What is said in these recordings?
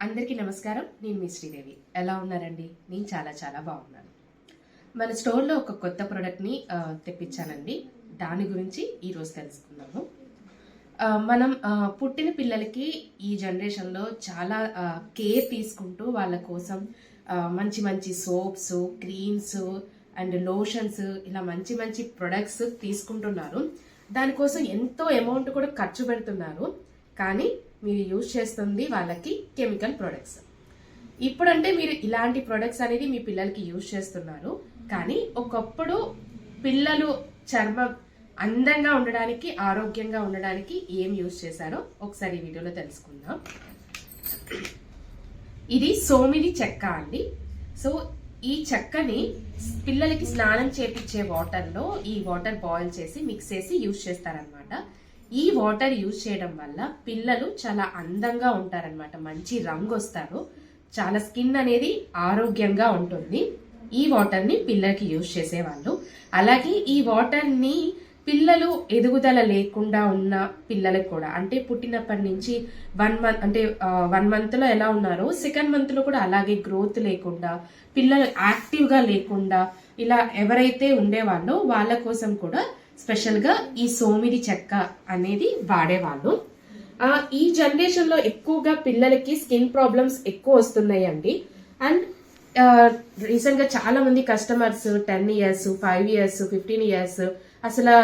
అందరికీ నమస్కారం. నేను మీ శ్రీదేవి. ఎలా ఉన్నారండి? నేను చాలా చాలా బాగున్నాను. మన స్టోర్లో ఒక కొత్త ప్రోడక్ట్ని తెప్పించానండి. దాని గురించి ఈరోజు తెలుసుకుందాము. మనం పుట్టిన పిల్లలకి ఈ జనరేషన్లో చాలా కేర్ తీసుకుంటూ వాళ్ళ కోసం మంచి మంచి సోప్స్ క్రీమ్స్ అండ్ లోషన్స్ ఇలా మంచి మంచి ప్రొడక్ట్స్ తీసుకుంటున్నారు. దానికోసం ఎంతో అమౌంట్ కూడా ఖర్చు పెడుతున్నారు. కానీ మీరు యూజ్ చేస్తుంది వాళ్ళకి కెమికల్ ప్రొడక్ట్స్. ఇప్పుడంటే మీరు ఇలాంటి ప్రొడక్ట్స్ అనేది మీ పిల్లలకి యూజ్ చేస్తున్నారు. కానీ ఒకప్పుడు పిల్లలు చర్మం అందంగా ఉండడానికి ఆరోగ్యంగా ఉండడానికి ఏం యూజ్ చేశారో ఒకసారి ఈ వీడియోలో తెలుసుకుందాం. ఇది సోమిది చెక్క అండి. సో ఈ చెక్కని పిల్లలకి స్నానం చేపించే వాటర్లో ఈ వాటర్ బాయిల్ చేసి మిక్స్ చేసి యూజ్ చేస్తారనమాట ఈ వాటర్ యూజ్ చేయడం వల్ల పిల్లలు చాలా అందంగా ఉంటారనమాట మంచి రంగు వస్తారు చాలా స్కిన్ అనేది ఆరోగ్యంగా ఉంటుంది. ఈ వాటర్ని పిల్లలకి యూజ్ చేసేవాళ్ళు. అలాగే ఈ వాటర్ని పిల్లలు ఎదుగుదల లేకుండా ఉన్న పిల్లలకు కూడా అంటే పుట్టినప్పటి నుంచి వన్ మంత్ అంటే వన్ మంత్లో ఎలా ఉన్నారో సెకండ్ మంత్లో కూడా అలాగే గ్రోత్ లేకుండా పిల్లలు యాక్టివ్గా లేకుండా ఇలా ఎవరైతే ఉండేవాళ్ళో వాళ్ళ కోసం కూడా స్పెషల్గా ఈ సోమిడి చెక్క అనేది వాడేవాళ్ళు. ఈ జనరేషన్లో ఎక్కువగా పిల్లలకి స్కిన్ ప్రాబ్లమ్స్ ఎక్కువ వస్తున్నాయండి. అండ్ రీసెంట్గా చాలా మంది customers ten years five years fifteen years అసలు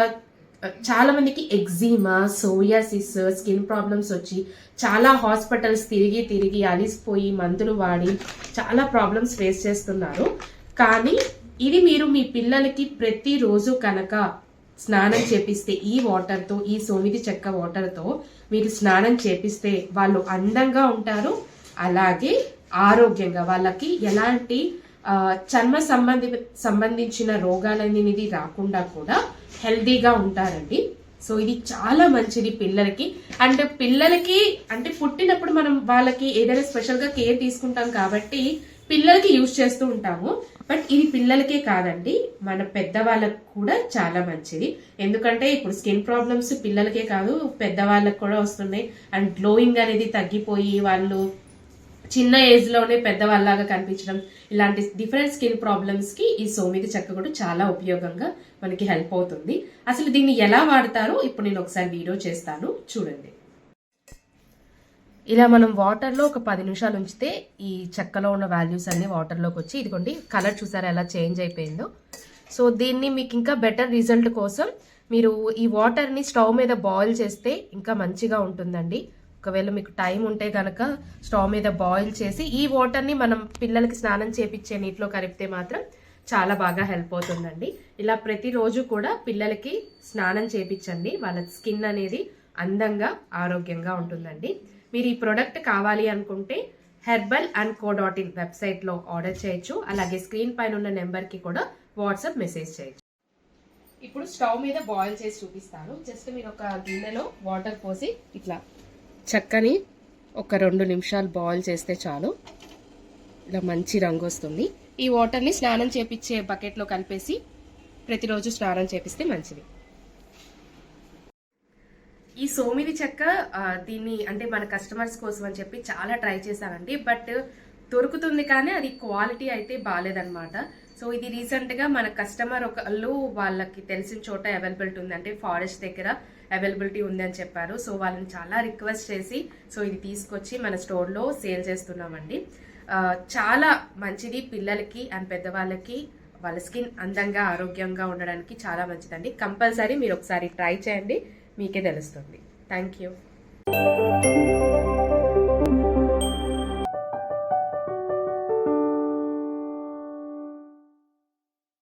చాలా మందికి ఎగ్జీమా సోయాసిస్ స్కిన్ ప్రాబ్లమ్స్ వచ్చి చాలా హాస్పిటల్స్ తిరిగి తిరిగి అలిసిపోయి మందులు వాడి చాలా ప్రాబ్లమ్స్ ఫేస్ చేస్తున్నారు. కానీ ఇది మీరు మీ పిల్లలకి ప్రతిరోజు కనుక స్నానం చేపిస్తే ఈ వాటర్తో ఈ సోమిది చెక్క వాటర్తో మీరు స్నానం చేపిస్తే వాళ్ళు అందంగా ఉంటారు. అలాగే ఆరోగ్యంగా వాళ్ళకి ఎలాంటి చర్మ సంబంధి సంబంధించిన రోగాలనేది రాకుండా కూడా హెల్దీగా ఉంటారండి. సో ఇది చాలా మంచిది పిల్లలకి. అండ్ పిల్లలకి అంటే పుట్టినప్పుడు మనం వాళ్ళకి ఏదైనా స్పెషల్గా కేర్ తీసుకుంటాం కాబట్టి పిల్లలకి యూజ్ చేస్తూ ఉంటాము. బట్ ఇది పిల్లలకే కాదండి మన పెద్దవాళ్ళకు కూడా చాలా మంచిది. ఎందుకంటే ఇప్పుడు స్కిన్ ప్రాబ్లమ్స్ పిల్లలకే కాదు పెద్దవాళ్ళకు కూడా వస్తున్నాయి. అండ్ గ్లోయింగ్ అనేది తగ్గిపోయి వాళ్ళు చిన్న ఏజ్లోనే పెద్దవాళ్ళలాగా కనిపించడం ఇలాంటి డిఫరెంట్ స్కిన్ ప్రాబ్లమ్స్కి ఈ సోమిది చెక్క కూడా చాలా ఉపయోగంగా మనకి హెల్ప్ అవుతుంది. అసలు దీన్ని ఎలా వాడతారో ఇప్పుడు నేను ఒకసారి వీడియో చేస్తాను. చూడండి. ఇలా మనం వాటర్లో ఒక పది నిమిషాలు ఉంచితే ఈ చెక్కలో ఉన్న వాల్యూస్ అన్ని వాటర్లోకి వచ్చి ఇదిగోండి కలర్ చూసారా ఎలా చేంజ్ అయిపోయిందో. సో దీన్ని మీకు ఇంకా బెటర్ రిజల్ట్ కోసం మీరు ఈ వాటర్ని స్టవ్ మీద బాయిల్ చేస్తే ఇంకా మంచిగా ఉంటుందండి. ఒకవేళ మీకు టైం ఉంటే కనుక స్టవ్ మీద బాయిల్ చేసి ఈ వాటర్ని మనం పిల్లలకి స్నానం చేపించే నీటిలో కలిపితే మాత్రం చాలా బాగా హెల్ప్ అవుతుందండి. ఇలా ప్రతిరోజు కూడా పిల్లలకి స్నానం చేపించండి వాళ్ళ స్కిన్ అనేది అందంగా ఆరోగ్యంగా ఉంటుందండి. మీరు ఈ ప్రోడక్ట్ కావాలి అనుకుంటే herbal and co dot in వెబ్సైట్లో ఆర్డర్ చేయొచ్చు. అలాగే స్క్రీన్ పైన ఉన్న నెంబర్కి కూడా వాట్సాప్ మెసేజ్ చేయొచ్చు. ఇప్పుడు స్టవ్ మీద బాయిల్ చేసి చూపిస్తాను. జస్ట్ మీరు ఒక గిన్నెలో వాటర్ పోసి ఇట్లా చక్కని ఒక రెండు నిమిషాలు బాయిల్ చేస్తే చాలు. ఇలా మంచి రంగు వస్తుంది. ఈ వాటర్ని స్నానం చేపించే బకెట్లో కలిపేసి ప్రతిరోజు స్నానం చేపిస్తే మంచిది. ఈ సోమిది చెక్క దీన్ని అంటే మన కస్టమర్స్ కోసం అని చెప్పి చాలా ట్రై చేశానండి. బట్ దొరుకుతుంది కానీ అది క్వాలిటీ అయితే బాగాలేదనమాట సో ఇది రీసెంట్గా మన కస్టమర్ ఒకళ్ళు వాళ్ళకి తెలిసిన చోట అవైలబిలిటీ ఉంది అంటే ఫారెస్ట్ దగ్గర అవైలబిలిటీ ఉందని చెప్పారు. సో వాళ్ళని చాలా రిక్వెస్ట్ చేసి సో ఇది తీసుకొచ్చి మన స్టోర్లో సేల్ చేస్తున్నామండి. చాలా మంచిది పిల్లలకి అండ్ పెద్దవాళ్ళకి. వాళ్ళ స్కిన్ అందంగా ఆరోగ్యంగా ఉండడానికి చాలా మంచిదండి. కంపల్సరీ మీరు ఒకసారి ట్రై చేయండి. మీకే తెలుస్తుంది. Thank you